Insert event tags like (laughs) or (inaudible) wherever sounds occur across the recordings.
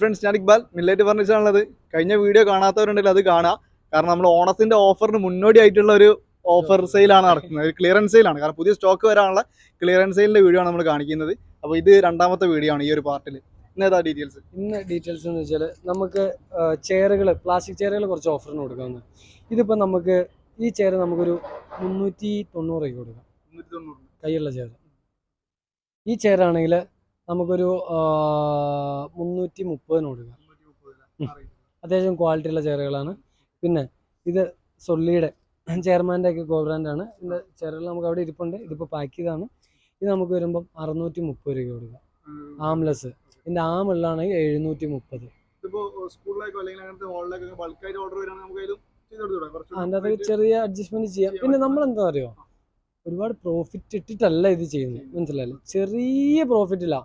Friends ഞാൻ Iqbal. മില്ലേറ്റ് furniture ഉള്ളത് കഴിഞ്ഞ വീഡിയോ കാണാത്തവരുണ്ടെങ്കിൽ അത് കാണാം. കാരണം നമ്മൾ ഓണത്തിന്റെ ഓഫറിന് മുന്നോടിയായിട്ടുള്ള ഒരു ഓഫർ സെയിലാണ് നടക്കുന്നത്. ഒരു ക്ലിയറൻസ് സെയിലാണ് കാരണം പുതിയ സ്റ്റോക്ക് വരാനുള്ള ക്ലിയറൻസ് സെയിലിന്റെ വീഡിയോ ആണ് നമ്മൾ കാണിക്കുന്നത്. അപ്പോൾ ഇത് രണ്ടാമത്തെ വീഡിയോ ആണ് ഈ ഒരു പാർട്ടിൽ ഇന്നേതാ ഡീറ്റെയിൽസ് ഇന്ന് ഡീറ്റെയിൽസ് എന്ന് വെച്ചാൽ നമുക്ക് ചെയറുകൾ പ്ലാസ്റ്റിക് ചെയറുകൾ കുറച്ച് ഓഫറിന് കൊടുക്കാവുന്നത് ഇതിപ്പോൾ നമുക്ക് ഈ ചെയർ നമുക്കൊരു മുന്നൂറ്റി തൊണ്ണൂറ് കൊടുക്കാം. കൈയുള്ള ചെയർ ഈ ചെയർ ആണെങ്കിൽ നമുക്കൊരു ആ, മുന്നൂറ്റി മുപ്പതിന് കൊടുക്കാം അത്യാവശ്യം ക്വാളിറ്റി ഉള്ള ചെയറുകളാണ്. പിന്നെ ഇത് സൊള്ളിയുടെ ചെയർമാന്റെ ഒക്കെ കോ ബ്രാൻഡാണ് ഇതിന്റെ ചെയറുകൾ നമുക്ക് അവിടെ ഇരിപ്പുണ്ട്. ഇതിപ്പോൾ പാക്ക് ചെയ്താണ് ഇത് നമുക്ക് വരുമ്പം അറുന്നൂറ്റി മുപ്പത് രൂപ കൊടുക്കാം ആംലെസ് ഇതിന്റെ ആമുള്ളതാണെങ്കിൽ എഴുന്നൂറ്റി മുപ്പത് അതിന്റെ അകത്തൊക്കെ ചെറിയ അഡ്ജസ്റ്റ്മെന്റ് ചെയ്യാം. പിന്നെ നമ്മൾ എന്താ അറിയോ? ഒരുപാട് പ്രോഫിറ്റ് ഇട്ടിട്ടല്ല ഇത് ചെയ്യുന്നത്. മനസ്സിലായില്ലേ? ചെറിയ പ്രോഫിറ്റ് ഇല്ല.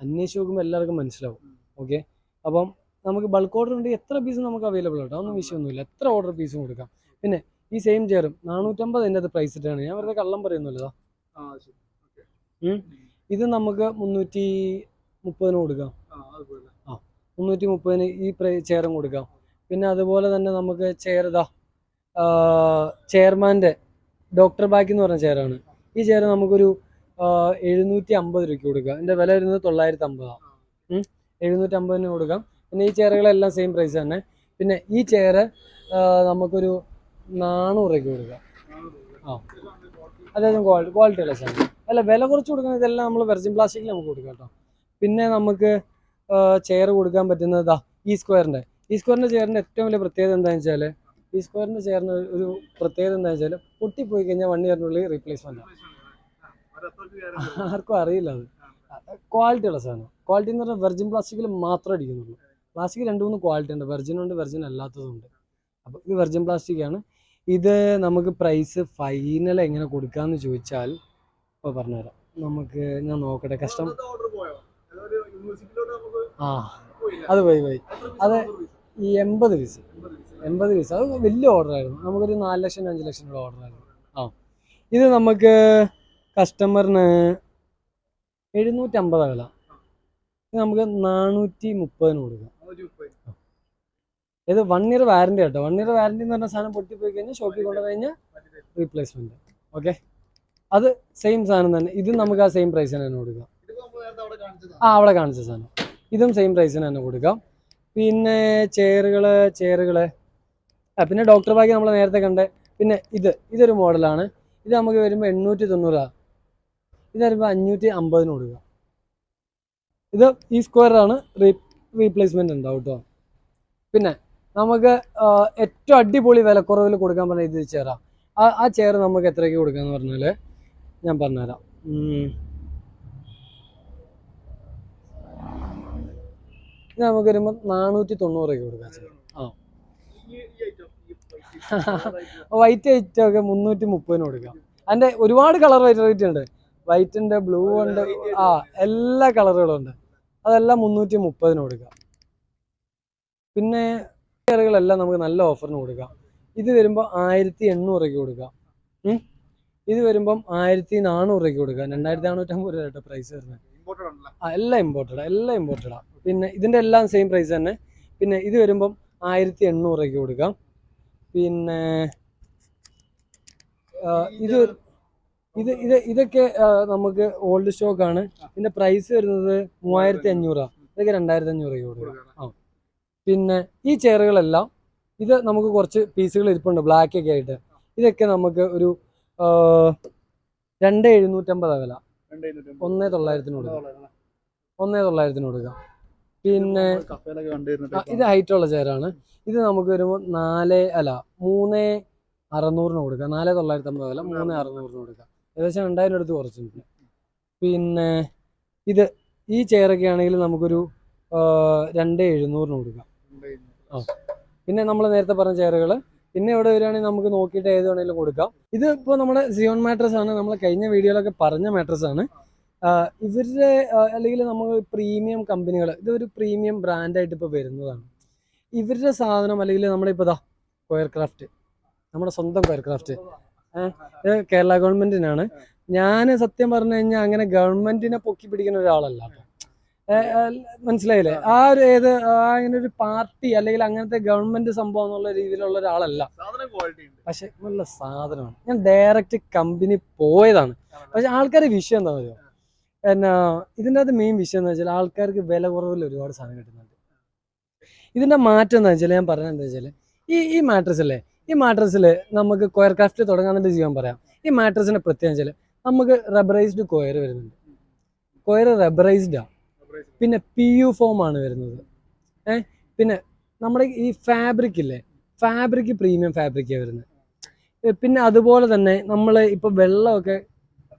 അന്വേഷിച്ച് നോക്കുമ്പോൾ എല്ലാവർക്കും മനസ്സിലാവും. ഓക്കെ അപ്പം നമുക്ക് ബൾക്ക് ഓർഡർ ഉണ്ടെങ്കിൽ എത്ര പീസ് നമുക്ക് അവൈലബിൾ ആട്ടോ? അതൊന്നും വിഷയമൊന്നുമില്ല. എത്ര ഓർഡർ പീസും കൊടുക്കാം. പിന്നെ ഈ സെയിം ചെയറും നാനൂറ്റമ്പത് എന്റെ അത് പ്രൈസ് ഇട്ടാണ്. ഞാൻ വെറുതെ കള്ളം പറയുന്നില്ലതാ ഇത് നമുക്ക് മുന്നൂറ്റി മുപ്പതിന് കൊടുക്കാം. ആ മുന്നൂറ്റി മുപ്പതിന് ഈ ചെയറും കൊടുക്കാം. പിന്നെ അതുപോലെ തന്നെ നമുക്ക് ചെയർ ഇതാ ചെയർമാന്റെ ഡോക്ടർ ബാക്കി എന്ന് പറഞ്ഞ ചെയറാണ് ഈ ചെയർ നമുക്കൊരു എഴുന്നൂറ്റി അമ്പത് രൂപയ്ക്ക് കൊടുക്കാം എന്റെ വില വരുന്നത് തൊള്ളായിരത്തി അമ്പതാണ് എഴുന്നൂറ്റി അമ്പതിന് കൊടുക്കാം. പിന്നെ ഈ ചെയറുകളെല്ലാം സെയിം പ്രൈസ് തന്നെ. പിന്നെ ഈ ചെയർ നമുക്കൊരു നാനൂറ് രൂപയ്ക്ക് കൊടുക്കാം ആ. അത്യാവശ്യം ക്വാളിറ്റി ക്വാളിറ്റി ഉള്ള സാധനം. അല്ല വില കുറച്ച് കൊടുക്കുന്ന ഇതെല്ലാം നമ്മൾ വെർജിൻ പ്ലാസ്റ്റിക്കിൽ നമുക്ക് കൊടുക്കാം കേട്ടോ. പിന്നെ നമുക്ക് ചെയർ കൊടുക്കാൻ പറ്റുന്നത് ഇതാ ഈ സ്ക്വയറിന്റെ ഈ സ്ക്വയറിന്റെ ചെയറിന്റെ ഏറ്റവും വലിയ പ്രത്യേകത എന്താണെന്ന് വെച്ചാൽ ഈ സ്ക്വയറിന്റെ ചെയറിന് ഒരു പ്രത്യേകത എന്താണെന്ന് വെച്ചാൽ പൊട്ടിപ്പോയി കഴിഞ്ഞാൽ വൺ ഇയറിനുള്ളിൽ റീപ്ലേസ്മെന്റ് ആർക്കും അറിയില്ല അത്. ക്വാളിറ്റി ഉള്ള സാധനം. ക്വാളിറ്റി എന്ന് പറഞ്ഞാൽ വെർജിൻ പ്ലാസ്റ്റിക്കിൽ മാത്രം അടിക്കുന്നുള്ളൂ. പ്ലാസ്റ്റിക് രണ്ട് മൂന്ന് ക്വാളിറ്റി ഉണ്ട്. വെർജിൻ ഉണ്ട് വെർജിൻ അല്ലാത്തതുണ്ട് അപ്പോൾ ഇത് വെർജിൻ പ്ലാസ്റ്റിക് ആണ്. ഇത് നമുക്ക് പ്രൈസ് ഫൈനൽ എങ്ങനെ കൊടുക്കാമെന്ന് ചോദിച്ചാൽ ഇപ്പോൾ പറഞ്ഞുതരാം. നമുക്ക് ഞാൻ നോക്കട്ടെ. നമുക്ക് ആ അത് പോയി പോയി. അത് ഈ എൺപത് പീസ് എൺപത് പീസ് അത് വലിയ ഓർഡറായിരുന്നു നമുക്കൊരു നാല് ലക്ഷം അഞ്ച് ലക്ഷം ആയിരുന്നു. ആ. ഇത് നമുക്ക് കസ്റ്റമറിന് എഴുന്നൂറ്റി അമ്പത് അകല നമുക്ക് നാനൂറ്റി മുപ്പതിന് കൊടുക്കാം. ഇത് വൺ ഇയർ വാറണ്ടി കേട്ടോ വൺ ഇയർ വാറണ്ടി എന്ന് പറഞ്ഞ സാധനം പൊട്ടിപ്പോയി കഴിഞ്ഞാൽ ഷോപ്പിൽ കൊണ്ടു കഴിഞ്ഞാൽ റീപ്ലേസ്മെന്റ് ഓക്കെ അത് സെയിം സാധനം തന്നെ. ഇതും നമുക്ക് ആ സെയിം പ്രൈസിന് തന്നെ കൊടുക്കാം. ആ അവിടെ കാണിച്ച സാധനം. ഇതും സെയിം പ്രൈസിന് തന്നെ കൊടുക്കാം. പിന്നെ ചെയറുകൾ ആ പിന്നെ ഡോക്ടർ ബാഗ് നമ്മൾ നേരത്തെ കണ്ടേ. പിന്നെ ഇത്. ഇതൊരു മോഡലാണ് ഇത് നമുക്ക് വരുമ്പോൾ എണ്ണൂറ്റി തൊണ്ണൂറാ ഇത് വരുമ്പോൾ അഞ്ഞൂറ്റി അമ്പതിന് കൊടുക്കുക. ഇത് ഈ സ്ക്വയറാണ് റീ റീപ്ലേസ്മെന്റ് ഉണ്ടാവും കേട്ടോ. പിന്നെ നമുക്ക് ഏറ്റവും അടിപൊളി വിലക്കുറവിൽ കൊടുക്കാൻ പറഞ്ഞാൽ ഇത് ചേരാം ആ. ആ ചെയർ നമുക്ക് എത്രയ്ക്ക് കൊടുക്കാന്ന് പറഞ്ഞാൽ ഞാൻ പറഞ്ഞുതരാം. നമുക്ക് വരുമ്പോൾ നാനൂറ്റി തൊണ്ണൂറ് രൂപ കൊടുക്കാം ചെയർ ആ. (laughs) വൈറ്റ് ഐറ്റം ഒക്കെ മുന്നൂറ്റി മുപ്പതിന് കൊടുക്കാം. അതിന്റെ ഒരുപാട് കളർ വെറൈറ്റി ഉണ്ട്. വൈറ്റ് ഉണ്ട്. ബ്ലൂ ഉണ്ട് ആ എല്ലാ കളറുകളും ഉണ്ട്. അതെല്ലാം മുന്നൂറ്റി മുപ്പതിന് കൊടുക്കാം. പിന്നെ കളറുകളെല്ലാം നമുക്ക് നല്ല ഓഫറിന് കൊടുക്കാം. ഇത് വരുമ്പോൾ ആയിരത്തി എണ്ണൂറ് രൂപയ്ക്ക് കൊടുക്കാം ഇത് വരുമ്പം ആയിരത്തി നാനൂറ് രൂപയ്ക്ക് കൊടുക്കാം. രണ്ടായിരത്തി നാനൂറ്റമ്പത് രൂപ കേട്ടോ പ്രൈസ് വരുന്നത്? ആ എല്ലാം ഇമ്പോർട്ടഡ് എല്ലാം ഇമ്പോർട്ടഡാ പിന്നെ ഇതിന്റെ എല്ലാം സെയിം പ്രൈസ് തന്നെ. പിന്നെ ഇത് വരുമ്പം ആയിരത്തി എണ്ണൂറ് രൂപയ്ക്ക് കൊടുക്കാം പിന്നെ ഇത് ഇത് ഇത് ഇതൊക്കെ നമുക്ക് ഓൾഡ് സ്റ്റോക്ക് ആണ്. ഇതിന്റെ പ്രൈസ് വരുന്നത് മൂവായിരത്തി അഞ്ഞൂറാണ് ഇതൊക്കെ രണ്ടായിരത്തി അഞ്ഞൂറ് രൂപ ആ. പിന്നെ ഈ ചെയറുകളെല്ലാം ഇത് നമുക്ക് കുറച്ച് പീസുകൾ ഇരിപ്പുണ്ട് ബ്ലാക്ക് ഒക്കെ ആയിട്ട്. ഇതൊക്കെ നമുക്ക് ഒരു രണ്ട് എഴുന്നൂറ്റമ്പത് വില. ഒന്നേ തൊള്ളായിരത്തിന് കൊടുക്കുക ഒന്നേ തൊള്ളായിരത്തിന് കൊടുക്കുക പിന്നെ ഇത് ഹൈറ്റുള്ള ചെയറാണ്. ഇത് നമുക്ക് വരുമ്പോൾ നാല് അല്ല മൂന്ന് അറുന്നൂറിന് കൊടുക്കാം. നാല് തൊള്ളായിരത്തി അമ്പത് വില മൂന്ന് അറുന്നൂറിന് കൊടുക്കാം. ഏകദേശം രണ്ടായിരം അടുത്ത് കുറച്ചിട്ടുണ്ട്. പിന്നെ ഇത് ഈ ചെയറൊക്കെ ആണെങ്കിൽ നമുക്കൊരു രണ്ട് എഴുന്നൂറിന് കൊടുക്കാം. ആ. പിന്നെ നമ്മൾ നേരത്തെ പറഞ്ഞ ചെയറുകൾ പിന്നെ ഇവിടെ വരികയാണെങ്കിൽ നമുക്ക് നോക്കിയിട്ട് ഏത് വേണമെങ്കിലും കൊടുക്കാം. ഇത് ഇപ്പോൾ നമ്മുടെ സിയോൺ മാട്രസ് ആണ്. നമ്മൾ കഴിഞ്ഞ വീഡിയോയിലൊക്കെ പറഞ്ഞ മാട്രസ് ആണ്. ഇവരുടെ അല്ലെങ്കിൽ നമ്മൾ പ്രീമിയം കമ്പനികൾ ഇതൊരു പ്രീമിയം ബ്രാൻഡായിട്ട് ഇപ്പോൾ വരുന്നതാണ്. ഇവരുടെ സാധനം അല്ലെങ്കിൽ നമ്മുടെ ഇപ്പോൾ ഇതാ കൊയർ ക്രാഫ്റ്റ് നമ്മുടെ സ്വന്തം കൊയർ ക്രാഫ്റ്റ് ഇത് കേരള ഗവൺമെന്റിനാണ്. ഞാൻ സത്യം പറഞ്ഞു കഴിഞ്ഞാൽ അങ്ങനെ ഗവൺമെന്റിനെ പൊക്കി പിടിക്കുന്ന ഒരാളല്ല മനസ്സിലായില്ലേ? ആ ഒരു ഏത് അങ്ങനെ ഒരു പാർട്ടി അല്ലെങ്കിൽ അങ്ങനത്തെ ഗവൺമെന്റ് സംഭവം എന്നുള്ള രീതിയിലുള്ള ഒരാളല്ല. പക്ഷെ നല്ല സാധനമാണ്. ഞാൻ ഡയറക്റ്റ് കമ്പനി പോയതാണ്. പക്ഷെ ആൾക്കാരുടെ വിഷയം എന്താ പറയുക എന്നാ ഇതിന്റെ അകത്ത് മെയിൻ വിഷയം എന്ന് വെച്ചാൽ ആൾക്കാർക്ക് വില കുറവിൽ ഒരുപാട് സാധനം കിട്ടുന്നുണ്ട്. ഇതിന്റെ മാറ്റം എന്താ വെച്ചാൽ ഞാൻ പറഞ്ഞത് എന്താ വെച്ചാൽ ഈ ഈ മാട്രസ് അല്ലേ? ഈ മാട്രസിൽ നമുക്ക് കൊയർ ക്രാഫ്റ്റ് തുടങ്ങാന്നിട്ട് ചെയ്യാൻ പറയാം. ഈ മാട്രസിന്റെ പ്രത്യേകം വെച്ചാൽ നമുക്ക് റബ്ബറൈസ്ഡ് കൊയർ വരുന്നുണ്ട്. കൊയർ ആണ് പിന്നെ പി യു ഫോം ആണ് വരുന്നത്. ഏ? പിന്നെ നമ്മുടെ ഈ ഫാബ്രിക് ഇല്ലേ? ഫാബ്രിക് പ്രീമിയം ഫാബ്രിക്കാണ് വരുന്നത്. പിന്നെ അതുപോലെ തന്നെ നമ്മൾ ഇപ്പോൾ വെള്ളമൊക്കെ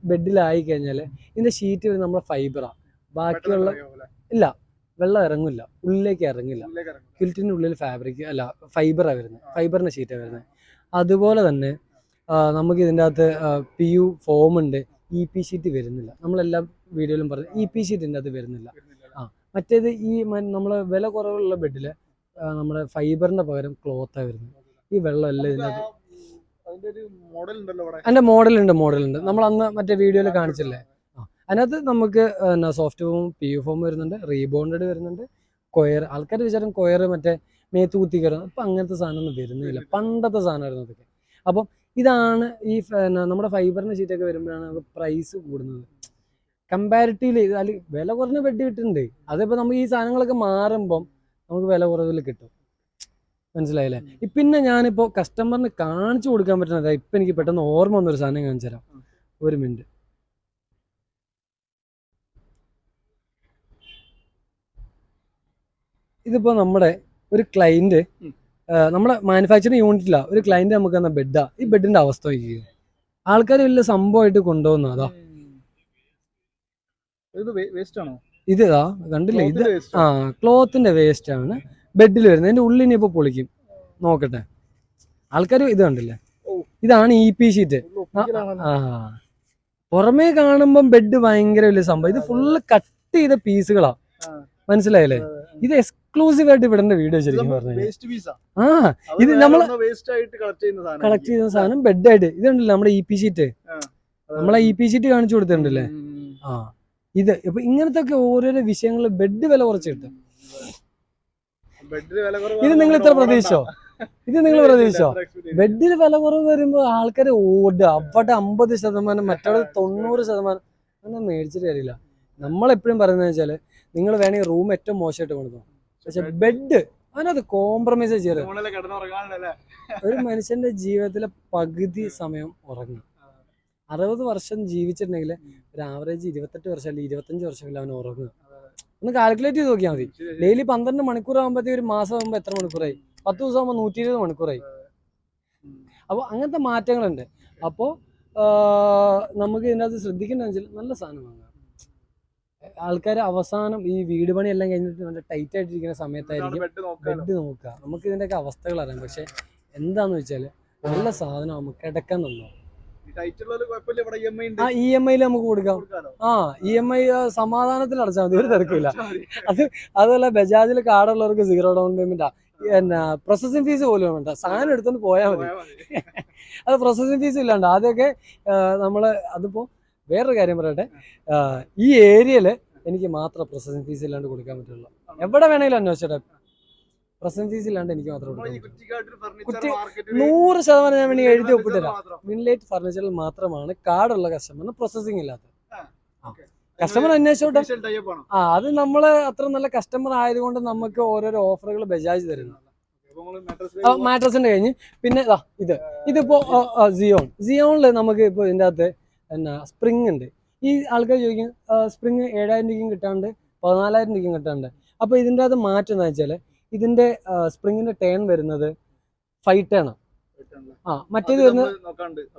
ബെഡിലായി കഴിഞ്ഞാൽ ഇതിന്റെ ഷീറ്റ് വരുന്നത് നമ്മുടെ ഫൈബറാണ് ബാക്കിയുള്ള വെള്ളം ഇറങ്ങില്ല ഉള്ളിലേക്ക് ഇറങ്ങില്ല ക്വിൽറ്റിന്റെ ഉള്ളിൽ ഫാബ്രിക് അല്ല ഫൈബറാണ് വരുന്നത്. ഫൈബറിന്റെ ഷീറ്റാണ് വരുന്നത്. അതുപോലെ തന്നെ നമുക്ക് ഇതിന്റെ അകത്ത് പി യു ഫോം ഉണ്ട്. ഇ പി ഷീറ്റ് വരുന്നില്ല. നമ്മളെല്ലാ വീഡിയോയിലും പറഞ്ഞു ഇ പി ഷീറ്റിന്റെ അകത്ത് വരുന്നില്ല. ആ മറ്റേത് ഈ നമ്മളെ വില കുറവുള്ള ബെഡിൽ നമ്മുടെ ഫൈബറിന്റെ പകരം ക്ലോത്താണ് വരുന്നത്. ഈ വെള്ളം എല്ലാം ഇതിന്റെ അകത്ത് അതിന്റെ ഒരു മോഡൽ അതിന്റെ മോഡലുണ്ട് മോഡലുണ്ട് നമ്മൾ അന്ന് മറ്റേ വീഡിയോയിൽ കാണിച്ചില്ലേ? അതിനകത്ത് നമുക്ക് എന്നാ soft foam P U foam വരുന്നുണ്ട് റീബോണ്ടഡ് വരുന്നുണ്ട് കൊയർ ആൾക്കാർ വിചാരം കൊയർ മറ്റേ മേത്ത് കുത്തി കയറുന്നത് അപ്പം അങ്ങനത്തെ സാധനമൊന്നും വരുന്നില്ല. പണ്ടത്തെ സാധനമായിരുന്നു അതൊക്കെ. അപ്പം ഇതാണ് ഈ നമ്മുടെ ഫൈബറിന്റെ ഷീറ്റൊക്കെ വരുമ്പോഴാണ് നമുക്ക് പ്രൈസ് കൂടുന്നത്. കമ്പാരിറ്റീവ്ലി അല്ലെങ്കിൽ വില കുറഞ്ഞ ബെഡ് കിട്ടുന്നുണ്ട്. അതിപ്പോൾ നമുക്ക് ഈ സാധനങ്ങളൊക്കെ മാറുമ്പം നമുക്ക് വില കുറവിൽ കിട്ടും. മനസ്സിലായില്ലേ? പിന്നെ ഞാനിപ്പോൾ കസ്റ്റമറിന് കാണിച്ചു കൊടുക്കാൻ പറ്റുന്നത് ഇപ്പം എനിക്ക് പെട്ടെന്ന് ഓർമ്മ വന്നൊരു സാധനം കാണിച്ചു തരാം ഒരു മിനിറ്റ് ഇതിപ്പോൾ നമ്മുടെ ഒരു ക്ലൈന്റ് നമ്മുടെ മാനുഫാക്ചറിങ് യൂണിറ്റില്ല ഒരു ക്ലൈന്റ് നമുക്ക് തന്ന ബെഡാ ഈ ബെഡിന്റെ അവസ്ഥ വയ്ക്കുക ആൾക്കാർ വലിയ സംഭവമായിട്ട് കൊണ്ടുപോകുന്ന അതാ ഇത് ഇത് കണ്ടില്ലേ? ഇത് ആ ക്ലോത്തിന്റെ വേസ്റ്റ് ആണ്. ബെഡിൽ വരുന്നത്. അതിന്റെ ഉള്ളിനെ ഇപ്പൊ പൊളിക്കും. നോക്കട്ടെ. ആൾക്കാർ ഇത് കണ്ടില്ലേ? ഇതാണ് ഇ പി ഷീറ്റ് ആ പുറമേ കാണുമ്പം ബെഡ് ഭയങ്കര വലിയ സംഭവം. ഇത് ഫുള്ള് കട്ട് ചെയ്ത പീസുകളാ മനസ്സിലായല്ലേ. ഇത് എക്സ്ക്ലൂസീവ് ആയിട്ട് ഇവിടെ വീഡിയോ ശരിക്കും പറഞ്ഞു ആ. ഇത് നമ്മൾ കളക്ട് ചെയ്യുന്ന സാധനം ബെഡ് ആയിട്ട് സാധനം ബെഡായിട്ട് ഇത് കണ്ടില്ലേ നമ്മുടെ ഇ പി ഷീറ്റ് നമ്മളെ ഇ പി ഷീറ്റ് കാണിച്ചു കൊടുത്തിട്ടുണ്ടല്ലേ? ആ ഇത് ഇപ്പൊ ഇങ്ങനത്തെ ഒക്കെ ഓരോരോ വിഷയങ്ങൾ ബെഡ് വില കുറച്ച് കിട്ടും വില കുറവ് ഇത് നിങ്ങൾ ഇത്ര പ്രതീക്ഷിച്ചോ? ഇത് നിങ്ങൾ പ്രതീക്ഷിച്ചോ? ബെഡ് ബെഡിൽ വില കുറവ് വരുമ്പോൾ ആൾക്കാര് ഓട് അവിടെ അമ്പത് ശതമാനം മറ്റവിടെ തൊണ്ണൂറ് ശതമാനം. അങ്ങനെ മേടിച്ചിട്ട് കാര്യമില്ല. നമ്മളെപ്പോഴും പറയുന്നത് വെച്ചാൽ നിങ്ങൾ വേണമെങ്കിൽ റൂം ഏറ്റവും മോശമായിട്ട് കൊണ്ടുപോകും പക്ഷെ ബെഡ് അതിനകത്ത് കോംപ്രമൈസ് ചെയ്യരുത് ഒരു മനുഷ്യന്റെ ജീവിതത്തിലെ പകുതി സമയം ഉറങ്ങും. അറുപത് വർഷം ജീവിച്ചിട്ടുണ്ടെങ്കിൽ ഒരു ആവറേജ് ഇരുപത്തെട്ട് വർഷം അല്ലെങ്കിൽ ഇരുപത്തഞ്ച് വർഷമെങ്കിലും അവൻ ഉറങ്ങുക ഒന്ന് കാൽക്കുലേറ്റ് ചെയ്ത് നോക്കിയാൽ മതി. ഡെയിലി പന്ത്രണ്ട് മണിക്കൂർ ആകുമ്പോഴത്തേക്ക് ഒരു മാസം ആകുമ്പോൾ എത്ര മണിക്കൂറായി? പത്ത് ദിവസം ആകുമ്പോൾ നൂറ്റി ഇരുപത് മണിക്കൂറായി അപ്പോൾ അങ്ങനത്തെ മാറ്റങ്ങളുണ്ട്. അപ്പോൾ നമുക്ക് ഇതിനകത്ത് ശ്രദ്ധിക്കേണ്ടതെന്ന് വെച്ചാൽ നല്ല സാധനം വാങ്ങാം. ആൾക്കാർ അവസാനം ഈ വീട് പണി എല്ലാം കഴിഞ്ഞിട്ട് നല്ല ടൈറ്റ് ആയിട്ടിരിക്കുന്ന സമയത്തായിരിക്കും ബെഡ് നോക്കുക. നമുക്ക് ഇതിന്റെയൊക്കെ അവസ്ഥകൾ അറിയാം. പക്ഷെ എന്താന്ന് വെച്ചാൽ നല്ല സാധനം നമുക്ക് കിടക്കാൻ തന്നോ? ആ ഇ എം ഐയിൽ നമുക്ക് കൊടുക്കാം. ആ ഇ എം ഐ സമാധാനത്തിൽ അടച്ചാൽ മതി ഒരു തിരക്കില്ല അത് അതല്ല ബജാജിൽ കാർഡുള്ളവർക്ക് സീറോ ഡൗൺ പേയ്മെന്റാ എന്നാ പ്രോസസ്സിംഗ് ഫീസ് പോലും വേണ്ട. സാധനം എടുത്തോണ്ട് പോയാൽ മതി. അത് പ്രോസസ്സിംഗ് ഫീസ് ഇല്ലാണ്ട്. ആദ്യമൊക്കെ നമ്മൾ അതിപ്പോൾ വേറൊരു കാര്യം പറയട്ടെ. ഈ ഏരിയയിൽ എനിക്ക് മാത്രം പ്രോസസ്സിംഗ് ഫീസ് ഇല്ലാണ്ട് കൊടുക്കാൻ പറ്റുള്ളൂ. എവിടെ വേണമെങ്കിലും അന്വേഷിച്ചെ പ്രോസസ്സിംഗ് ഫീസ് ഇല്ലാണ്ട് എനിക്ക് മാത്രം നമ്മളെ കുറ്റി- നൂറ് ശതമാനം ഞാൻ വേണമെങ്കിൽ എഴുതി ഒപ്പിട്ടില്ല മിൻലൈറ്റ് ഫർണിച്ചറിൽ മാത്രമാണ് കാർഡുള്ള കസ്റ്റമറിന് പ്രോസസ്സിംഗ് ഇല്ലാത്തത്. okay. കസ്റ്റമർ അന്വേഷിച്ചോട്ടെ? ആ അത് നമ്മൾ അത്ര നല്ല കസ്റ്റമർ ആയതുകൊണ്ട് നമുക്ക് ഓരോരോ ഓഫറുകൾ ബജാജ് തരുന്നു. നമ്മൾ മാട്രസിന്റെ കഴിഞ്ഞ്. പിന്നെ ഇത്. ഇതിപ്പോ സിയോൺ സിയോണിൽ നമുക്ക് ഇപ്പോൾ ഇതിന്റെ അകത്ത് എന്നാ സ്പ്രിങ് ഉണ്ട്. ഈ ആൾക്കാർ ചോദിക്കും സ്പ്രിങ് ഏഴായിരം രൂപയ്ക്കും കിട്ടാണ്ട് പതിനാലായിരം രൂപയ്ക്കും കിട്ടാണ്ട് അപ്പോൾ ഇതിന്റെ അത് മാറ്റം എന്ന് വെച്ചാൽ ഇതിന്റെ സ്പ്രിങ്ങിന്റെ ടേൺ വരുന്നത് ഫൈവ് ടേൺ ആ. മറ്റേത് വരുന്നത്.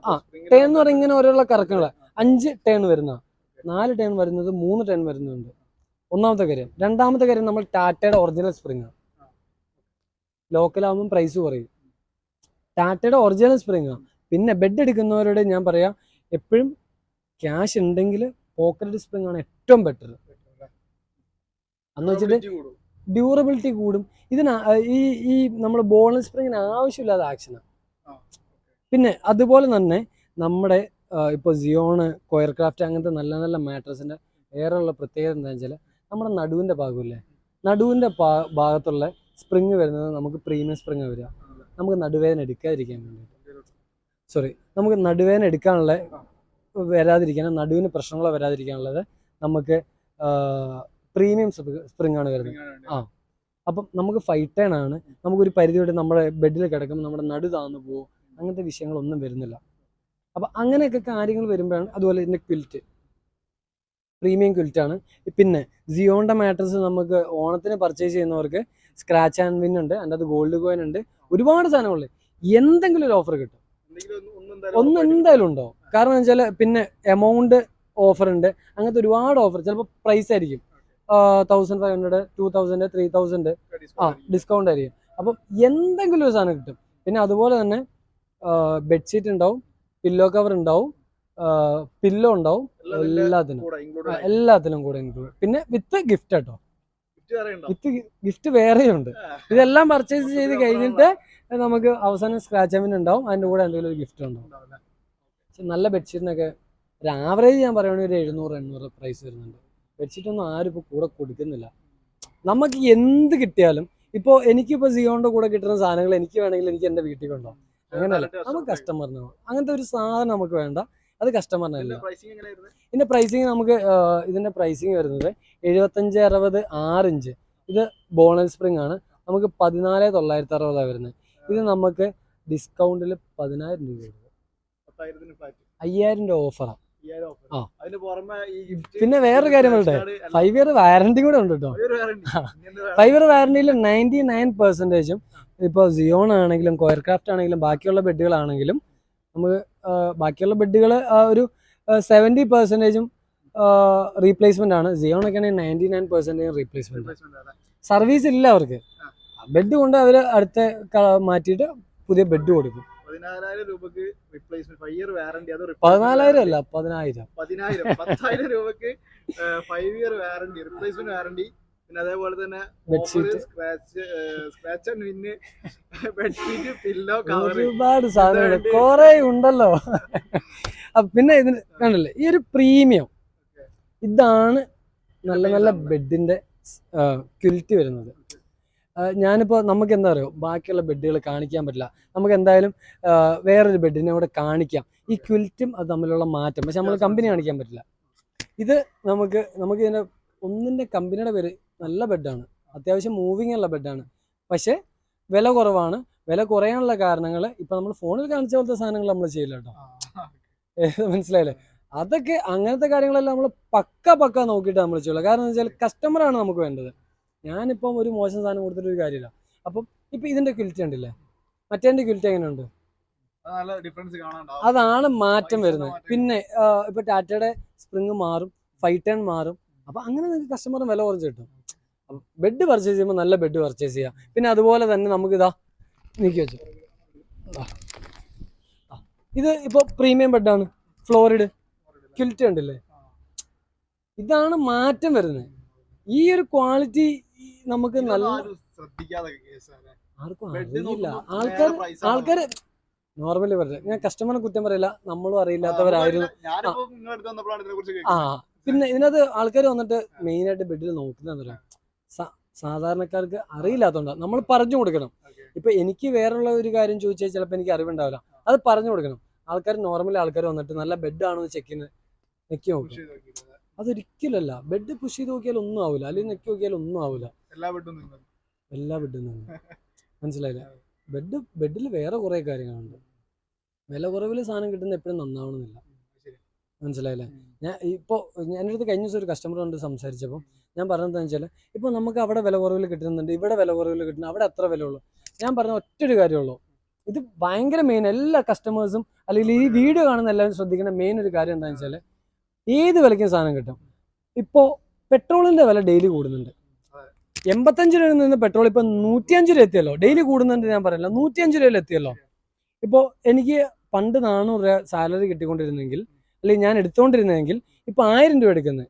ആ, ടേൺ എന്ന് പറഞ്ഞാൽ ഇങ്ങനെ ഓരോ കറക്കങ്ങൾ. അഞ്ച് ടേൺ വരുന്ന നാല് ടേൺ വരുന്നത് മൂന്ന് ടേൺ വരുന്നുണ്ട്. ഒന്നാമത്തെ കാര്യം. രണ്ടാമത്തെ കാര്യം നമ്മൾ ടാറ്റയുടെ ഒറിജിനൽ സ്പ്രിങ് ആണ് ലോക്കലാകുമ്പോൾ പ്രൈസ് കുറയും. ടാറ്റയുടെ ഒറിജിനൽ സ്പ്രിങ് ആണ് പിന്നെ ബെഡ് എടുക്കുന്നവരോട് ഞാൻ പറയാം എപ്പോഴും ക്യാഷ് ഉണ്ടെങ്കിൽ പോക്കറ്റ് സ്പ്രിംഗ് ആണ് ഏറ്റവും ബെറ്റർ അന്ന് വെച്ചിട്ട് ഡ്യൂറബിലിറ്റി കൂടും. ഇതിന് ഈ ഈ നമ്മൾ ബോണസ് സ്പ്രിങ്ങിന് ആവശ്യമില്ലാത്ത ആക്ഷനാണ് പിന്നെ അതുപോലെ തന്നെ നമ്മുടെ ഇപ്പോൾ സിയോണ് കൊയർ ക്രാഫ്റ്റ് അങ്ങനത്തെ നല്ല നല്ല മാട്രസിന്റെ വേറെയുള്ള പ്രത്യേകത എന്താണെന്ന് വെച്ചാൽ നമ്മുടെ നടുവിന്റെ ഭാഗമില്ലേ? നടുവിന്റെ ഭാഗത്തുള്ള സ്പ്രിങ് വരുന്നത് നമുക്ക് പ്രീമിയം സ്പ്രിങ് വരിക. നമുക്ക് നടുവേദന എടുക്കാതിരിക്കാൻ വേണ്ടിയിട്ട്. സോറി നമുക്ക് നടുവേദന എടുക്കാനുള്ള വരാതിരിക്കാൻ നടുവിന് പ്രശ്നങ്ങൾ വരാതിരിക്കാനുള്ളത് നമുക്ക് പ്രീമിയം സ്പ്രിംഗ് ആണ് വരുന്നത്. ആ അപ്പം നമുക്ക് ഫൈവ് ടേൺ ആണ്. നമുക്കൊരു പരിധി വരെ നമ്മുടെ ബെഡിൽ കിടക്കുമ്പോൾ നമ്മുടെ നടു താന്നു പോകും അങ്ങനത്തെ വിഷയങ്ങളൊന്നും വരുന്നില്ല. അപ്പം അങ്ങനെയൊക്കെ കാര്യങ്ങൾ വരുമ്പോഴാണ് അതുപോലെ ഇതിന്റെ ക്വിൽറ്റ് പ്രീമിയം ക്വിൽറ്റ് ആണ്. പിന്നെ സിയോണ്ട മാട്രസ് നമുക്ക് ഓണത്തിന് പർച്ചേസ് ചെയ്യുന്നവർക്ക് സ്ക്രാച്ച് ആൻഡ് വിൻ ഉണ്ട് അതിന്റെ അത് ഗോൾഡ് കോയിൻ ഉണ്ട്. ഒരുപാട് സാധനങ്ങളുണ്ട്. എന്തെങ്കിലും ഒരു ഓഫർ കിട്ടും. ഒന്നും എന്തായാലും ഉണ്ടോ കാരണം എന്ന് വെച്ചാൽ പിന്നെ എമൗണ്ട് ഓഫർ ഉണ്ട്. അങ്ങനത്തെ ഒരുപാട് ഓഫർ ചിലപ്പോൾ പ്രൈസ് ആയിരിക്കും. Thousand five hundred two thousand three thousand ആ ഡിസ്കൗണ്ട് ആയിരിക്കും. അപ്പം എന്തെങ്കിലും ഒരു സാധനം കിട്ടും. പിന്നെ അതുപോലെ തന്നെ ബെഡ്ഷീറ്റ് ഉണ്ടാവും പില്ലോ കവർ ഉണ്ടാവും പില്ലോ ഉണ്ടാവും എല്ലാത്തിനും. എല്ലാത്തിനും കൂടെ ഇൻക്ലൂഡ് പിന്നെ വിത്ത് ഗിഫ്റ്റ് കേട്ടോ. വിത്ത് ഗിഫ്റ്റ് വേറെയുണ്ട്. ഇതെല്ലാം പർച്ചേസ് ചെയ്ത് കഴിഞ്ഞിട്ട് നമുക്ക് അവസാനം സ്ക്രാച്ച് അമിൻ ഉണ്ടാവും. അതിന്റെ കൂടെ എന്തെങ്കിലും ഒരു ഗിഫ്റ്റ് ഉണ്ടാവും. പക്ഷെ നല്ല ബെഡ്ഷീറ്റിനൊക്കെ ഒരു ആവറേജ് ഞാൻ പറയുകയാണെങ്കിൽ ഒരു എഴുന്നൂറ് എണ്ണൂറ് പ്രൈസ് വരുന്നുണ്ട്. ബെഡ്ഷീറ്റ് ഒന്നും ആരും ഇപ്പോൾ കൂടെ കൊടുക്കുന്നില്ല. നമുക്ക് എന്ത് കിട്ടിയാലും ഇപ്പോൾ എനിക്കിപ്പോൾ സിയോണിന്റെ കൂടെ കിട്ടുന്ന സാധനങ്ങൾ എനിക്ക് വേണമെങ്കിൽ എനിക്ക് എന്റെ വീട്ടിൽ കൊണ്ടുപോകാം. അങ്ങനെയല്ല നമുക്ക് കസ്റ്റമറിന് അങ്ങനത്തെ ഒരു സാധനം നമുക്ക് വേണ്ട. അത് കസ്റ്റമറിനല്ല ഇതിന്റെ പ്രൈസിങ് നമുക്ക് ഇതിന്റെ ഇതിന്റെ പ്രൈസിങ് വരുന്നത് എഴുപത്തഞ്ച് അറുപത് ആറ് ഇഞ്ച്. ഇത് ബോണൽ സ്പ്രിംഗ് ആണ്. നമുക്ക് പതിനാല് തൊള്ളായിരത്തി അറുപതാണ് വരുന്നത്. ഇത് നമുക്ക് ഡിസ്കൗണ്ടിൽ പതിനായിരം രൂപ കൊടുക്കും. അയ്യായിരം രൂപ ഓഫറാണ് ആ. പിന്നെ വേറൊരു കാര്യം പറയട്ടെ? ഫൈവ് ഇയർ വാറന്റി കൂടെ ഉണ്ട് കേട്ടോ. ഫൈവ് ഇയർ വാറന്റിയിൽ നയന്റി നയൻ പെർസെന്റേജും ഇപ്പോൾ സിയോൺ ആണെങ്കിലും കോയർക്രാഫ്റ്റ് ആണെങ്കിലും ബാക്കിയുള്ള ബെഡുകളാണെങ്കിലും നമുക്ക് ബാക്കിയുള്ള ബെഡുകൾ ഒരു സെവന്റി പെർസെന്റേജും റീപ്ലേസ്മെന്റ് ആണ്. സിയോൺ ഒക്കെ ആണെങ്കിൽ നയന്റി നയൻ പെർസെന്റേജും റീപ്ലേസ്മെന്റ് സർവീസ് ഇല്ല അവർക്ക്. ബെഡ് കൊണ്ട് അവർ അടുത്ത മാറ്റിയിട്ട് പുതിയ ബെഡ് കൊടുക്കും. പതിനാലായിരം രൂപക്ക് റീപ്ലേസ്മെന്റ് ഫൈവ് ഇയർ വാറന്റി അത് പതിനാലായിരം അല്ല പതിനായിരം. പതിനായിരം പത്തായിരം രൂപക്ക് five year warranty replacement warranty പിന്നെ അതേപോലെ തന്നെ scratch scratch and win bedsheet pillow ഒരുപാട് സാധനങ്ങൾ. കുറെ ഉണ്ടല്ലോ. പിന്നെ ഇതിന് കണ്ടല്ലേ ഈ ഒരു പ്രീമിയം ഇതാണ് നല്ല നല്ല ബെഡിന്റെ ക്വാലിറ്റി വരുന്നത്. ആ, ഞാനിപ്പോ നമുക്ക് എന്താ പറയുക ബാക്കിയുള്ള ബെഡുകൾ കാണിക്കാൻ പറ്റില്ല. നമുക്ക് എന്തായാലും വേറൊരു ബെഡിനെ കൂടെ കാണിക്കാം. ഈ ക്വിൽറ്റും അത് തമ്മിലുള്ള മാറ്റം. പക്ഷെ നമ്മൾ കമ്പനി കാണിക്കാൻ പറ്റില്ല. ഇത് നമുക്ക് നമുക്ക് ഇതിന്റെ ഒന്നിന്റെ കമ്പനിയുടെ പേര് നല്ല ബെഡാണ്. അത്യാവശ്യം മൂവിങ് ഉള്ള ബെഡാണ്. പക്ഷേ വില കുറവാണ്. വില കുറയാനുള്ള കാരണങ്ങൾ ഇപ്പം നമ്മൾ ഫോണിൽ കാണിച്ച പോലത്തെ സാധനങ്ങൾ നമ്മൾ ചെയ്യില്ല കേട്ടോ. മനസ്സിലായില്ലേ? അതൊക്കെ അങ്ങനത്തെ കാര്യങ്ങളെല്ലാം നമ്മൾ പക്ക പക്ക നോക്കിയിട്ട് നമ്മൾ ചെയ്യുള്ളൂ. കാരണം എന്താ വെച്ചാൽ കസ്റ്റമറാണ് നമുക്ക് വേണ്ടത്. ഞാനിപ്പം ഒരു മോശം സാധനം കൊടുത്തിട്ട് ഒരു കാര്യമില്ല. അപ്പം ഇപ്പൊ ഇതിന്റെ ക്വിലിറ്റി ഉണ്ടല്ലേ? മറ്റേന്റെ ക്വിലിറ്റി എങ്ങനെയുണ്ട്? അതാണ് മാറ്റം വരുന്നത്. പിന്നെ ഇപ്പൊ ടാറ്റയുടെ സ്പ്രിങ് മാറും ഫൈവ് ടെൻ മാറും. അപ്പൊ അങ്ങനെ നിങ്ങൾക്ക് കസ്റ്റമറിന് വില കുറച്ച് കിട്ടും. ബെഡ് പർച്ചേസ് ചെയ്യുമ്പോൾ നല്ല ബെഡ് പർച്ചേസ് ചെയ്യാം. പിന്നെ അതുപോലെ തന്നെ നമുക്ക് ഇതാ നീക്കി വെച്ചു. ഇത് ഇപ്പോൾ പ്രീമിയം ബെഡാണ് ഫ്ലോറിഡ് ക്വിൽറ്റ് ഉണ്ടല്ലേ? ഇതാണ് മാറ്റം വരുന്നത്. ഈ ഒരു ക്വാളിറ്റി നമുക്ക് നല്ല ആർക്കും അറിയില്ല. ആൾക്കാർ ആൾക്കാർ നോർമലി പറഞ്ഞു ഞാൻ കസ്റ്റമറിനെ കുറ്റം പറയില്ല. നമ്മളും അറിയില്ലാത്തവരായിരുന്നു ആ പിന്നെ ഇതിനകത്ത് ആൾക്കാർ വന്നിട്ട് മെയിൻ ആയിട്ട് ബെഡിൽ നോക്കുന്നതെന്ന് പറയാം സാധാരണക്കാർക്ക് അറിയില്ലാത്തതുകൊണ്ടാണ് നമ്മൾ പറഞ്ഞു കൊടുക്കണം. ഇപ്പൊ എനിക്ക് വേറുള്ള ഒരു കാര്യം ചോദിച്ചാൽ ചിലപ്പോൾ എനിക്ക് അറിവുണ്ടാവില്ല. അത് പറഞ്ഞു കൊടുക്കണം. ആൾക്കാർ നോർമലി ആൾക്കാർ വന്നിട്ട് നല്ല ബെഡ് ആണോ എന്ന് ചെക്ക് ചെയ്യുന്നത് നോക്കും അതൊരിക്കലല്ല. ബെഡ് പുഷ് ചെയ്ത് നോക്കിയാൽ ഒന്നും ആവില്ല അല്ലെങ്കിൽ നെക്കി നോക്കിയാൽ ഒന്നും ആവില്ല എല്ലാ ബെഡും എല്ലാ ബെഡും തന്നെ (laughs) മനസ്സിലായില്ല? ബെഡ് ബെഡിൽ വേറെ കുറേ കാര്യങ്ങളുണ്ട്. വില കുറവിൽ സാധനം കിട്ടുന്ന എപ്പോഴും നന്നാവണമെന്നില്ല. മനസ്സിലായില്ലേ? ഞാൻ ഇപ്പോൾ എന്റെ അടുത്ത് കഴിഞ്ഞ ദിവസം ഒരു കസ്റ്റമർ കൊണ്ട് സംസാരിച്ചപ്പോൾ ഞാൻ പറഞ്ഞതെന്ന് വെച്ചാൽ ഇപ്പോൾ നമുക്ക് അവിടെ വില കുറവിൽ കിട്ടുന്നുണ്ട് ഇവിടെ വില കുറവിൽ കിട്ടുന്നുണ്ട് അവിടെ എത്ര വില ഉള്ളൂ. ഞാൻ പറഞ്ഞ ഒറ്റൊരു കാര്യമുള്ളൂ. ഇത് ഭയങ്കര മെയിൻ എല്ലാ കസ്റ്റമേഴ്സും അല്ലെങ്കിൽ ഈ വീഡിയോ കാണുന്ന എല്ലാവരും ശ്രദ്ധിക്കേണ്ട മെയിൻ ഒരു കാര്യം എന്താണെന്ന് വെച്ചാൽ ഏത് വിലയ്ക്കും സാധനം കിട്ടും. ഇപ്പോൾ പെട്രോളിന്റെ വില ഡെയിലി കൂടുന്നുണ്ട്. എൺപത്തഞ്ച് രൂപയിൽ നിന്ന് പെട്രോൾ ഇപ്പം നൂറ്റിയഞ്ച് രൂപ എത്തിയല്ലോ. ഡെയിലി കൂടുന്നുണ്ട് ഞാൻ പറയില്ല നൂറ്റിയഞ്ച് രൂപയിൽ എത്തിയല്ലോ. ഇപ്പോൾ എനിക്ക് പണ്ട് നാനൂറ് രൂപ സാലറി കിട്ടിക്കൊണ്ടിരുന്നെങ്കിൽ അല്ലെങ്കിൽ ഞാൻ എടുത്തുകൊണ്ടിരുന്നെങ്കിൽ ഇപ്പം ആയിരം രൂപ എടുക്കുന്നത്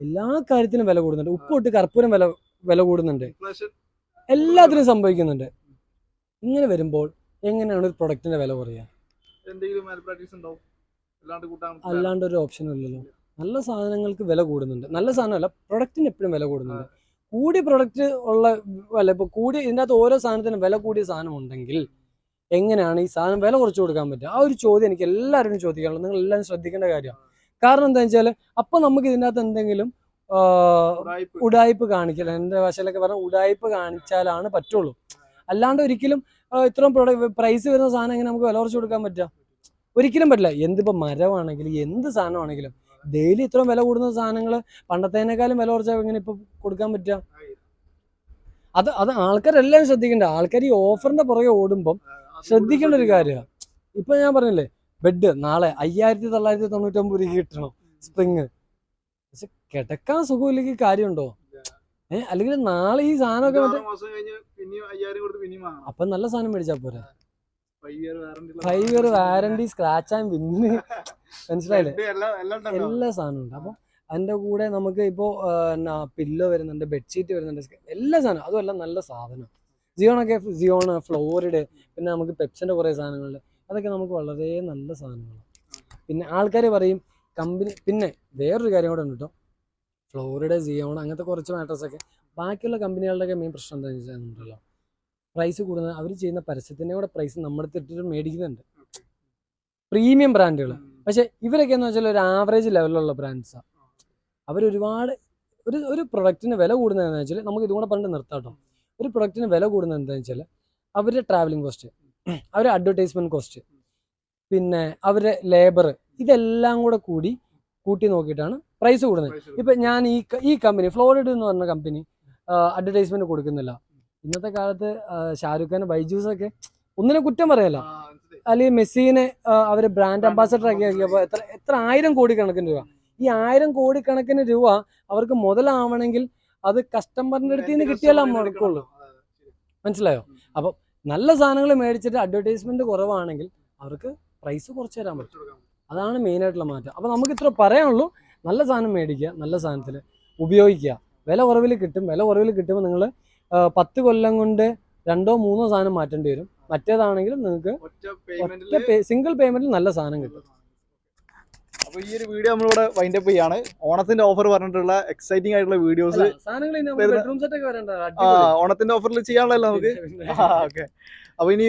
എല്ലാ കാര്യത്തിനും വില കൂടുന്നുണ്ട്. ഉപ്പ് തൊട്ട് കർപ്പൂരം വില വില കൂടുന്നുണ്ട്. എല്ലാത്തിനും സംഭവിക്കുന്നുണ്ട്. ഇങ്ങനെ വരുമ്പോൾ എങ്ങനെയാണ് ഒരു പ്രൊഡക്റ്റിന്റെ വില കുറയുക? എന്തെങ്കിലും അല്ലാണ്ട് ഒരു ഓപ്ഷൻ ഇല്ലല്ലോ. നല്ല സാധനങ്ങൾക്ക് വില കൂടുന്നുണ്ട്. നല്ല സാധനമല്ല പ്രൊഡക്റ്റിന് എപ്പോഴും വില കൂടുന്നുണ്ട്. കൂടിയ പ്രൊഡക്റ്റ് ഉള്ള അല്ല ഇപ്പോൾ കൂടി ഇതിന്റെ അകത്ത് ഓരോ സാധനത്തിനും വില കൂടിയ സാധനം ഉണ്ടെങ്കിൽ എങ്ങനെയാണ് ഈ സാധനം വില കുറച്ച് കൊടുക്കാൻ പറ്റുക? ആ ഒരു ചോദ്യം എനിക്ക് എല്ലാവരും ചോദിക്കാനുള്ളത് നിങ്ങൾ എല്ലാവരും ശ്രദ്ധിക്കേണ്ട കാര്യമാണ് കാരണം എന്താ വെച്ചാൽ അപ്പം നമുക്ക് ഇതിന്റെ അകത്ത് എന്തെങ്കിലും ഉടായ്പ്. കാണിക്കില്ല എന്റെ ഭാഷയിലൊക്കെ പറഞ്ഞാൽ ഉടായ്പ് കാണിച്ചാലാണ് പറ്റുള്ളൂ. അല്ലാണ്ട് ഒരിക്കലും ഇത്രയും പ്രൊഡക്റ്റ് പ്രൈസ് വരുന്ന സാധനം എങ്ങനെ നമുക്ക് വില കുറച്ച് കൊടുക്കാൻ പറ്റുക? ഒരിക്കലും പറ്റില്ല. എന്തിപ്പോൾ മരമാണെങ്കിലും എന്ത് സാധനമാണെങ്കിലും ഡെയിലി ഇത്രയും വില കൂടുന്ന സാധനങ്ങൾ പണ്ടത്തേനേക്കാളും വില കുറച്ചാൽ എങ്ങനെ ഇപ്പൊ കൊടുക്കാൻ പറ്റുക അത് അത് ആൾക്കാരെല്ലാം ശ്രദ്ധിക്കേണ്ട. ആൾക്കാർ ഈ ഓഫറിന്റെ പുറകെ ഓടുമ്പം ശ്രദ്ധിക്കേണ്ട ഒരു കാര്യമാണ് ഇപ്പൊ ഞാൻ പറഞ്ഞില്ലേ ബെഡ് നാളെ അയ്യായിരത്തി തൊള്ളായിരത്തി തൊണ്ണൂറ്റൊമ്പത് രൂപ കിട്ടണം സ്പ്രിങ് പക്ഷെ കിടക്കാൻ സുഖമില്ലെങ്കിൽ കാര്യമുണ്ടോ? ഏഹ് അല്ലെങ്കിൽ നാളെ ഈ സാധനമൊക്കെ അപ്പൊ നല്ല സാധനം മേടിച്ചാ പോരെ? Five year warranty scratch and win മനസ്സിലായില്ലേ? എല്ലാം ഉണ്ടല്ലോ. സാധനവും ഉണ്ട് അപ്പോൾ അതിന്റെ കൂടെ നമുക്ക് ഇപ്പോ എന്നാ പില്ലോ വരുന്നുണ്ട് ബെഡ്ഷീറ്റ് വരുന്നുണ്ട് എല്ലാ സാധനം അതും നല്ല സാധനം. ജിയോണൊക്കെ ജിയോൺ ഫ്ലോറിഡ് പിന്നെ നമുക്ക് പെപ്സിന്റെ കുറേ സാധനങ്ങളുണ്ട്. അതൊക്കെ നമുക്ക് വളരെ നല്ല സാധനങ്ങളാണ് പിന്നെ ആൾക്കാർ പറയും കമ്പനി പിന്നെ വേറൊരു കാര്യം കൂടെ ഉണ്ട് കേട്ടോ. ഫ്ലോറിഡ് ജിയോൺ അങ്ങനത്തെ കുറച്ച് മാറ്റേഴ്സൊക്കെ ബാക്കിയുള്ള കമ്പനികളുടെ കമ്പനികളുടെയൊക്കെ മെയിൻ പ്രശ്നം എന്താണെന്ന് വെച്ചാൽ പ്രൈസ് കൂടുന്നത് അവർ ചെയ്യുന്ന പരസ്യത്തിന്റെ കൂടെ പ്രൈസ് നമ്മുടെ ഇട്ടിട്ട് മേടിക്കുന്നുണ്ട്. പ്രീമിയം ബ്രാൻഡുകൾ പക്ഷെ ഇവരൊക്കെ എന്ന് വെച്ചാൽ ഒരു ആവറേജ് ലെവലിലുള്ള ബ്രാൻഡ്സാണ് അവരൊരുപാട് ഒരു ഒരു പ്രൊഡക്റ്റിന് വില കൂടുന്നതെന്ന് വെച്ചാൽ നമുക്ക് ഇതും കൂടെ പറഞ്ഞിട്ട് നിർത്താം ഒരു പ്രൊഡക്റ്റിന് വില കൂടുന്നത് എന്താണെന്ന് വെച്ചാൽ അവരുടെ ട്രാവലിംഗ് കോസ്റ്റ് അവരുടെ അഡ്വർടൈസ്മെന്റ് കോസ്റ്റ് പിന്നെ അവരുടെ ലേബർ ഇതെല്ലാം കൂടെ കൂടി കൂട്ടി നോക്കിയിട്ടാണ് പ്രൈസ് കൂടുന്നത്. ഇപ്പം ഞാൻ ഈ ഈ കമ്പനി ഫ്ലോറിഡ് എന്ന് പറഞ്ഞ കമ്പനി അഡ്വർടൈസ്മെന്റ് കൊടുക്കുന്നില്ല. ഇന്നത്തെ കാലത്ത് ഷാരൂഖ് ഖാൻ ബൈജൂസ് ഒക്കെ ഒന്നിനെ കുറ്റം പറയല്ല. അല്ലെങ്കിൽ മെസ്സിനെ അവർ ബ്രാൻഡ് അംബാസഡർ ആക്കി ആക്കിയപ്പോൾ എത്ര എത്ര ആയിരം കോടി കണക്കിന് രൂപ. ഈ ആയിരം കോടി കണക്കിന് രൂപ അവർക്ക് മുതലാവണമെങ്കിൽ അത് കസ്റ്റമറിന്റെ അടുത്ത് നിന്ന് കിട്ടിയാലേ മുടക്കുള്ളൂ. മനസ്സിലായോ? അപ്പൊ നല്ല സാധനങ്ങൾ മേടിച്ചിട്ട് അഡ്വർടൈസ്മെന്റ് കുറവാണെങ്കിൽ അവർക്ക് പ്രൈസ് കുറച്ച് തരാൻ പറ്റും. അതാണ് മെയിൻ ആയിട്ടുള്ള മാറ്റം. അപ്പോൾ നമുക്ക് ഇത്ര പറയാനുള്ളൂ. നല്ല സാധനം മേടിക്കുക നല്ല സാധനത്തിൽ ഉപയോഗിക്കുക. വില കുറവിൽ കിട്ടും. വില കുറവിൽ കിട്ടുമ്പോൾ നിങ്ങൾ പത്ത് കൊല്ലം കൊണ്ട് രണ്ടോ മൂന്നോ സാധനം മാറ്റേണ്ടി വരും. മറ്റേതാണെങ്കിൽ നിങ്ങൾക്ക് ഒറ്റ സിംഗിൾ പേയ്മെന്റിൽ നല്ല സാധനം കിട്ടും. അപ്പൊ ഈ ഒരു വീഡിയോ നമ്മളിവിടെ വൈൻഡ് അപ്പ് ചെയ്യാണ്. ഓണത്തിന്റെ ഓഫർ പറഞ്ഞിട്ടുള്ള എക്സൈറ്റിംഗ് ആയിട്ടുള്ള വീഡിയോസ് ഓണത്തിന്റെ ഓഫറിൽ ചെയ്യാനുള്ളല്ലോ നമുക്ക്? ഓക്കെ അപ്പൊ ഇനി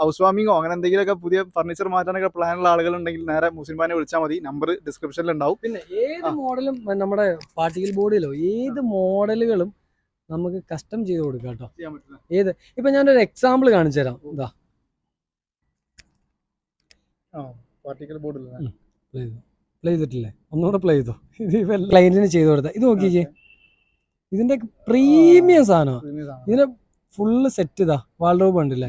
ഹൗസ് വാമിങ്ങോ അങ്ങനെ എന്തെങ്കിലുമൊക്കെ പുതിയ ഫർണിച്ചർ മാറ്റാനൊക്കെ പ്ലാൻ ഉള്ള ആളുകൾ ഉണ്ടെങ്കിൽ നേരെ മുസ്ലിംബാനെ വിളിച്ചാൽ മതി. നമ്പർ ഡിസ്ക്രിപ്ഷനിൽ ഉണ്ടാവും. പിന്നെ ഏത് മോഡലും നമ്മുടെ പാർട്ടിക്കൽ ബോർഡിലോ ഏത് മോഡലുകളും നമുക്ക് കസ്റ്റം ചെയ്ത് കൊടുക്കാം കേട്ടോ. ഏത്? ഇപ്പൊ ഞാനൊരു എക്സാമ്പിൾ കാണിച്ചു തരാം. ഇതാ. പാർട്ടിക്കൽ ബോർഡിൽ പ്ലേ ചെയ്തു. പ്ലേ ചെയ്തിട്ടില്ലേ? ഒന്നുകൂടെ പ്ലേ ചെയ്തോ. ഇത് ക്ലൈന്റിന് ചെയ്ത് കൊടുത്ത. ഇത് നോക്കിക്കേ. ഇതിന്റെ പ്രീമിയം സാധനമാണ് ഇതിന് ഫുള്ള് സെറ്റ് ഇതാ. വാൾഡ്രോബ് ഉണ്ടല്ലേ?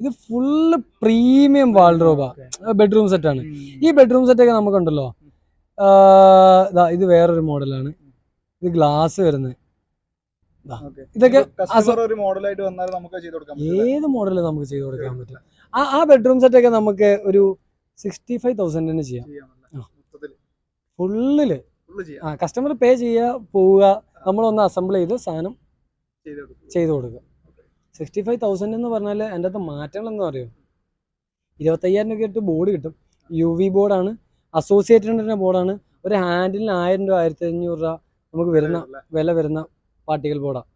ഇത്. ഫുള്ള് പ്രീമിയം വാൾഡ്രോബാ ബെഡ്റൂം സെറ്റ് ആണ്. ഈ ബെഡ്റൂം സെറ്റ് ഒക്കെ നമുക്കുണ്ടല്ലോ? ഇതാ വേറൊരു മോഡലാണ്. ഇത് ഗ്ലാസ് വരുന്നത്. ഇതൊക്കെ ഒരു മോഡലായിട്ട് വന്നാൽ നമുക്ക് ചെയ്തു കൊടുക്കാം ഏത് മോഡൽ നമുക്ക് ചെയ്ത് കൊടുക്കാൻ പറ്റും? ആ ആ ബെഡ്റൂം സെറ്റ് ഒക്കെ നമുക്ക് ഒരു സിക്സ്റ്റി ഫൈവ് തൗസൻഡിന് ചെയ്യാം. ഫുള്ളിൽ. ആ കസ്റ്റമർ പേ ചെയ്യുക പോവുക നമ്മളൊന്ന് അസംബിൾ ചെയ്ത് സാധനം ചെയ്ത് കൊടുക്കുക. സിക്സ്റ്റി ഫൈവ് തൗസൻഡ് എന്ന് പറഞ്ഞാൽ എന്റെ അകത്ത് മാറ്റങ്ങൾ എന്താ പറയുക ഇരുപത്തയ്യായിരം രൂപ ഇട്ട് ബോർഡ് കിട്ടും. യു വി ബോർഡാണ് അസോസിയേറ്റഡിന്റെ ബോർഡാണ് ഒരു ഹാൻഡിലിന് ആയിരം രൂപ ആയിരത്തി അഞ്ഞൂറ് രൂപ നമുക്ക് വരുന്ന വില വരുന്ന പാർട്ടിക്കൽ ബോർഡാണ്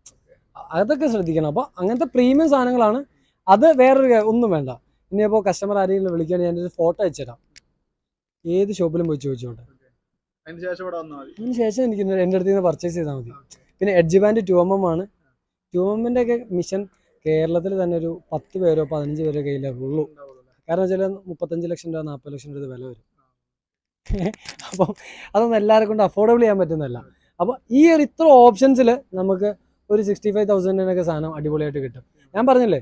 അതൊക്കെ ശ്രദ്ധിക്കണം. അപ്പോൾ അങ്ങനത്തെ പ്രീമിയം സാധനങ്ങളാണ്. അത് വേറൊരു ഒന്നും വേണ്ട. ഇനിയിപ്പോൾ കസ്റ്റമർ ആരെങ്കിലും വിളിക്കുകയാണെങ്കിൽ ഞാൻ ഒരു ഫോട്ടോ അയച്ചുതരാം. ഏത് ഷോപ്പിലും പോയി ചോദിച്ചോട്ടെ. അതിന് ശേഷം എനിക്ക് എന്റെ അടുത്ത് നിന്ന് പർച്ചേസ് ചെയ്താൽ മതി. പിന്നെ edge band two M M ആണ്. ടു എം എമ്മിന്റെ ഒക്കെ മിഷൻ കേരളത്തിൽ തന്നെ ഒരു പത്ത് പേരോ പതിനഞ്ച് പേരോ കയ്യിലേ ഉള്ളൂ. കാരണം വെച്ചാൽ മുപ്പത്തഞ്ച് ലക്ഷം രൂപ നാൽപ്പത് ലക്ഷം രൂപ വില വരും. അപ്പം അതൊന്നും എല്ലാവരെ കൊണ്ട് അഫോർഡബിൾ ചെയ്യാൻ പറ്റുന്നതല്ല. അപ്പോൾ ഈ ഒരു ഇത്ര ഓപ്ഷൻസിൽ നമുക്ക് ഒരു സിക്സ്റ്റി ഫൈവ് തൗസൻഡിനൊക്കെ സാധനം അടിപൊളിയായിട്ട് കിട്ടും. ഞാൻ പറഞ്ഞില്ലേ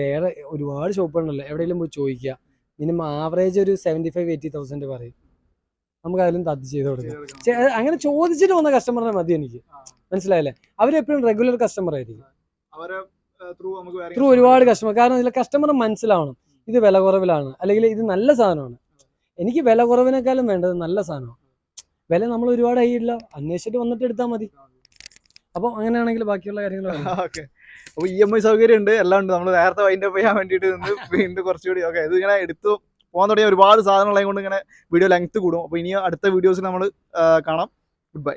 വേറെ ഒരുപാട് ഷോപ്പുകളുണ്ടല്ലോ എവിടെയെങ്കിലും പോയി ചോദിക്കുക മിനിമം ആവറേജ് ഒരു സെവന്റി ഫൈവ് എയ്റ്റി തൗസൻഡ് പറയും. നമുക്ക് അതിലും തത് ചെയ്ത് കൊടുക്കാം. അങ്ങനെ ചോദിച്ചിട്ട് വന്ന കസ്റ്റമറിനെ മതി എനിക്ക്. മനസ്സിലായല്ലേ? അവരെപ്പോഴും റെഗുലർ കസ്റ്റമർ ആയിരിക്കും. ത്രൂ ഒരുപാട് കസ്റ്റമർ കാരണം ഇതിലെ കസ്റ്റമർ മനസ്സിലാവണം. ഇത് വില കുറവിലാണ്. അല്ലെങ്കിൽ ഇത് നല്ല സാധനമാണ്. എനിക്ക് വില കുറവിനേക്കാളും വേണ്ടത് നല്ല സാധനമാണ് വില നമ്മൾ ഒരുപാട് ആയില്ല. അന്വേഷിച്ചിട്ട് വന്നിട്ട് എടുത്താൽ മതി. അപ്പം അങ്ങനെയാണെങ്കിൽ ബാക്കിയുള്ള കാര്യങ്ങൾ (laughs) ഓക്കെ. അപ്പൊ ഇ എം ഐ സൗകര്യം ഉണ്ട്. എല്ലാം ഉണ്ട്. നമ്മൾ നേരത്തെ വൈൻഡ് അപ്പ് ചെയ്യാൻ വേണ്ടിയിട്ട് നിന്ന് വീണ്ടും കുറച്ചുകൂടി ഓക്കെ. ഇത് ഇങ്ങനെ എടുത്തു പോകാൻ തുടങ്ങിയ ഒരുപാട് സാധനങ്ങളെ കൊണ്ട് ഇങ്ങനെ വീഡിയോ ലെങ്ത് കൂടും. അപ്പോൾ ഇനി അടുത്ത വീഡിയോസിൽ നമ്മൾ കാണാം. Good bye